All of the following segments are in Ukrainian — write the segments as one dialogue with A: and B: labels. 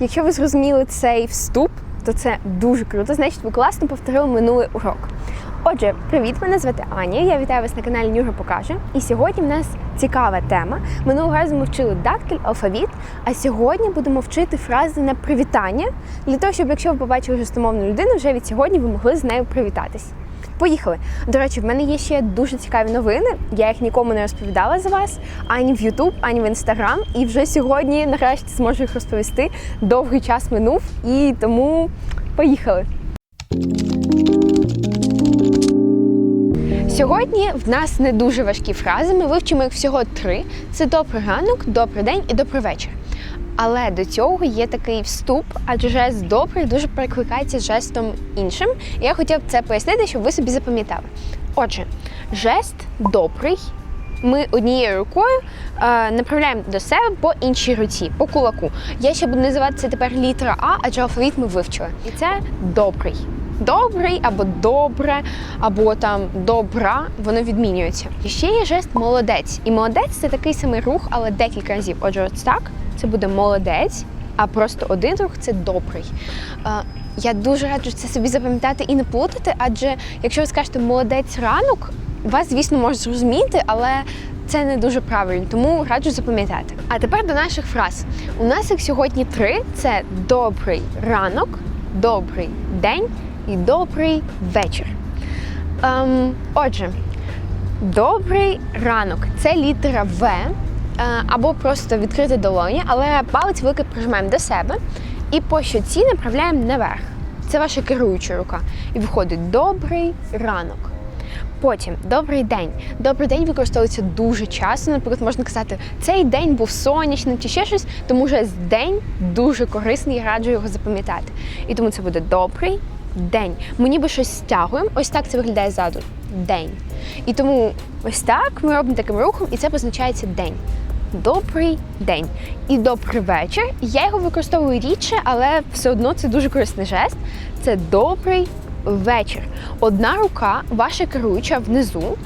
A: Якщо ви зрозуміли цей вступ, то це дуже круто. Значить, ви класно повторили минулий урок. Отже, привіт, мене звати Аня. Я вітаю вас на каналі Нюра Покаже. І сьогодні в нас цікава тема. Минулого разу ми вчили дактиль, алфавіт, а сьогодні будемо вчити фрази на привітання для того, щоб якщо ви побачили жестомовну людину, вже від сьогодні ви могли з нею привітатись. Поїхали. До речі, в мене є ще дуже цікаві новини. Я їх нікому не розповідала за вас ані в Ютуб, ані в Інстаграм. І вже сьогодні, нарешті, зможу їх розповісти. Довгий час минув, і тому поїхали. Сьогодні в нас не дуже важкі фрази. Ми вивчимо їх всього три: це добрий ранок, добрий день і добрий вечір. Але до цього є такий вступ, адже жест добрий дуже перекликається з жестом іншим. І я хотіла б це пояснити, щоб ви собі запам'ятали. Отже, жест добрий. Ми однією рукою е, направляємо до себе по іншій руці, по кулаку. Я ще буду називати це тепер літера А, адже алфавіт ми вивчили. І це добрий. Добрий або добре, або там добра, воно відмінюється. І ще є жест молодець. І молодець це такий самий рух, але декілька разів. Отже, ось так це буде молодець, а просто один рух це добрий. Е, Я дуже раджу це собі запам'ятати і не плутати, адже якщо ви скажете молодець ранок, вас, звісно, можуть зрозуміти, але це не дуже правильно, тому раджу запам'ятати. А тепер до наших фраз. У нас їх сьогодні три: це добрий ранок, добрий день і добрий вечір. Ем, отже, добрий ранок це літера В. е, Або просто відкрити долоні, але палець великий прижимаємо до себе і по щоці направляємо наверх. Це ваша керуюча рука. І виходить добрий ранок. Потім добрий день. Добрий день використовується дуже часто. Наприклад, можна казати, цей день був сонячним чи ще щось, тому що день дуже корисний і раджу його запам'ятати. І тому це буде добрий день. Ми ніби щось стягуємо. Ось так це виглядає ззаду. День. І тому ось так ми робимо таким рухом, і це позначається день. Добрий день і добрий вечір. Я його використовую рідше, але все одно це дуже корисний жест. Це добрий вечір. Одна рука, ваша керуюча внизу,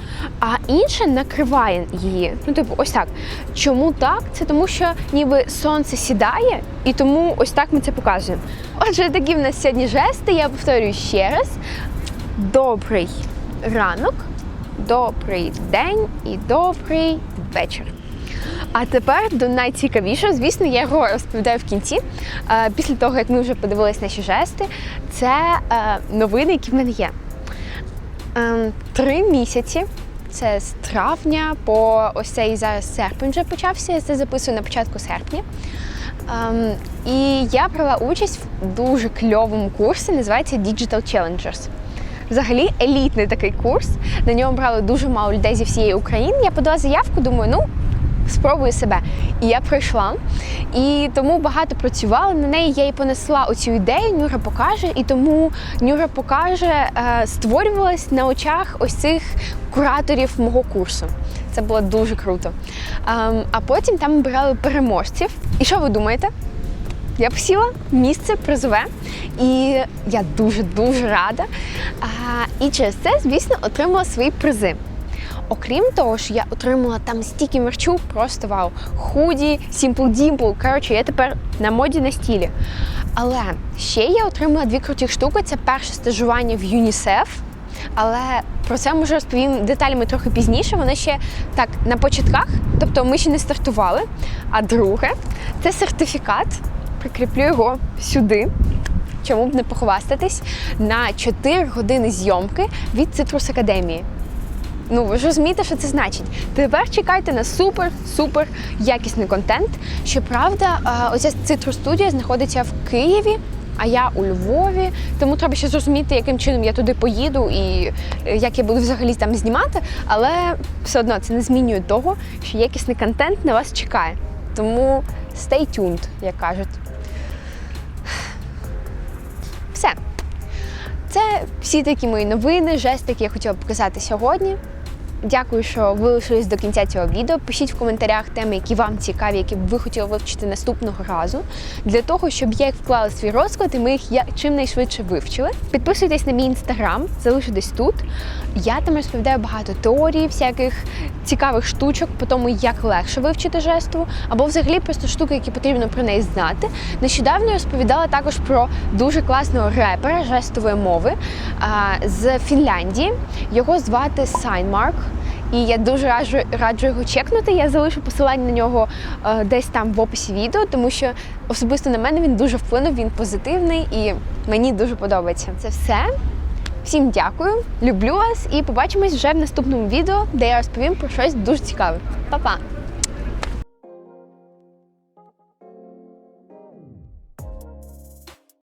A: а інша накриває її. Ну, типу, ось так. Чому так? Це тому, що ніби сонце сідає, і тому ось так ми це показуємо. Отже, такі в нас сьогодні жести. Я повторюю ще раз: добрий ранок, добрий день і добрий вечір. А тепер до найцікавішого, звісно, я його розповідаю в кінці. Е, Після того, як ми вже подивились наші жести, це е, новини, які в мене є. Ем, Три місяці. Це з травня по ось цей зараз серпень вже почався. Я це записую на початку серпня. Ем, і я брала участь в дуже кльовому курсі, називається Digital Challengers. Взагалі елітний такий курс. На ньому брали дуже мало людей зі всієї України. Я подала заявку, думаю, ну спробую себе. І я пройшла. І тому багато працювала на неї. Я їй понесла оцю ідею, Нюра покаже. І тому Нюра покаже е, створювалась на очах ось цих кураторів мого курсу. Це було дуже круто. Ем, а потім там обирали переможців. І що ви думаєте? Я посіла місце призове, і я дуже-дуже рада. А, і через це, звісно, отримала свої призи. Окрім того, що я отримала там стільки мерчу, просто вау. Худі, Dimple. Коротше, я тепер на моді на стілі. Але ще я отримала дві круті штуки. Це перше стажування в ЮНІСЕФ. Але про це може розповім деталями трохи пізніше. Воно ще так на початках, тобто ми ще не стартували. А друге, це сертифікат. Прикріплю його сюди. Чому б не похвастатись на 4 години зйомки від Citrus Академії. Ну, ви ж розумієте, що це значить. Тепер чекайте на супер-супер якісний контент. Щоправда, е, оця Citrus студія знаходиться в Києві, а я у Львові. Тому треба ще зрозуміти, яким чином я туди поїду і е, як я буду взагалі там знімати. Але все одно це не змінює того, що якісний контент на вас чекає. Тому stay tuned, як кажуть. Все. Це всі такі мої новини, жести, які я хотіла показати сьогодні. Дякую, що ви лишились до кінця цього відео. Пишіть в коментарях теми, які вам цікаві, які б ви хотіли вивчити наступного разу, для того, щоб я їх вклала в свій розклад і ми їх чимнайшвидше вивчили. Підписуйтесь на мій інстаграм, залишу тут. Я там розповідаю багато теорій, всяких цікавих штучок по тому, як легше вивчити жестову, або взагалі просто штуки, які потрібно про неї знати. Нещодавно я розповідала також про дуже класного репера жестової мови а, з Фінляндії. Його звати Сайнмарк. І я дуже раджу, раджу його чекнути. Я залишу посилання на нього е, десь там в описі відео, тому що особисто на мене він дуже вплинув, він позитивний і мені дуже подобається. Це все. Всім дякую, люблю вас і побачимось вже в наступному відео, де я розповім про щось дуже цікаве. Па-па!